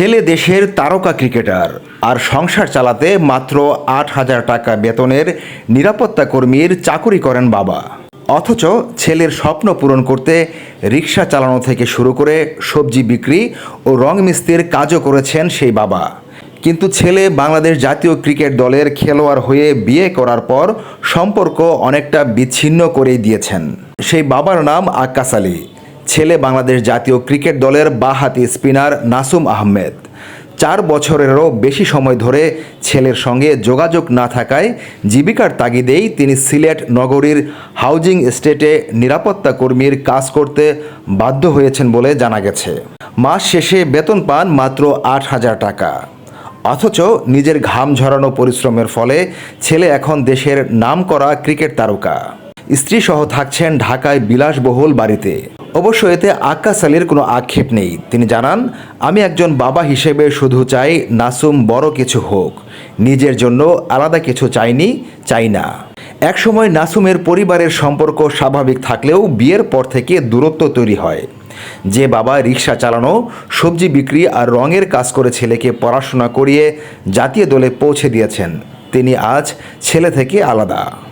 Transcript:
ছেলে দেশের তারকা ক্রিকেটার। আর সংসার চালাতে মাত্র আট হাজার টাকা বেতনের নিরাপত্তা কর্মীর চাকুরি করেন বাবা। অথচ ছেলের স্বপ্ন পূরণ করতে রিক্সা চালানো থেকে শুরু করে সবজি বিক্রি ও রং মিস্ত্রির কাজও করেছেন সেই বাবা। কিন্তু ছেলে বাংলাদেশ জাতীয় ক্রিকেট দলের খেলোয়াড় হয়ে বিয়ে করার পর সম্পর্ক অনেকটা বিচ্ছিন্ন করেই দিয়েছেন। সেই বাবার নাম আক্কাস আলী। ছেলে বাংলাদেশ জাতীয় ক্রিকেট দলের বাহাতি স্পিনার নাসুম আহমেদ। চার বছরেরও বেশি সময় ধরে ছেলের সঙ্গে যোগাযোগ না থাকায় জীবিকার তাগিদেই তিনি সিলেট নগরীর হাউজিং এস্টেটে নিরাপত্তা কর্মীর কাজ করতে বাধ্য হয়েছেন বলে জানা গেছে। মাস শেষে বেতন পান মাত্র আট হাজার টাকা। অথচ নিজের ঘাম ঝরানো পরিশ্রমের ফলে ছেলে এখন দেশের নামকরা ক্রিকেট তারকা। স্ত্রী সহ থাকছেন ঢাকায় বিলাসবহুল বাড়িতে। অবশ্য এতে আক্কাস আলীর কোনো আক্ষেপ নেই। তিনি জানান, আমি একজন বাবা হিসেবে শুধু চাই নাসুম বড় কিছু হোক। নিজের জন্য আলাদা কিছু চাইনি, চাই না। একসময় নাসুমের পরিবারের সম্পর্ক স্বাভাবিক থাকলেও বিয়ের পর থেকে দূরত্ব তৈরি হয়। যে বাবা রিক্সা চালানো, সবজি বিক্রি আর রঙের কাজ করে ছেলেকে পড়াশোনা করিয়ে জাতীয় দলে পৌঁছে দিয়েছেন, তিনি আজ ছেলে থেকে আলাদা।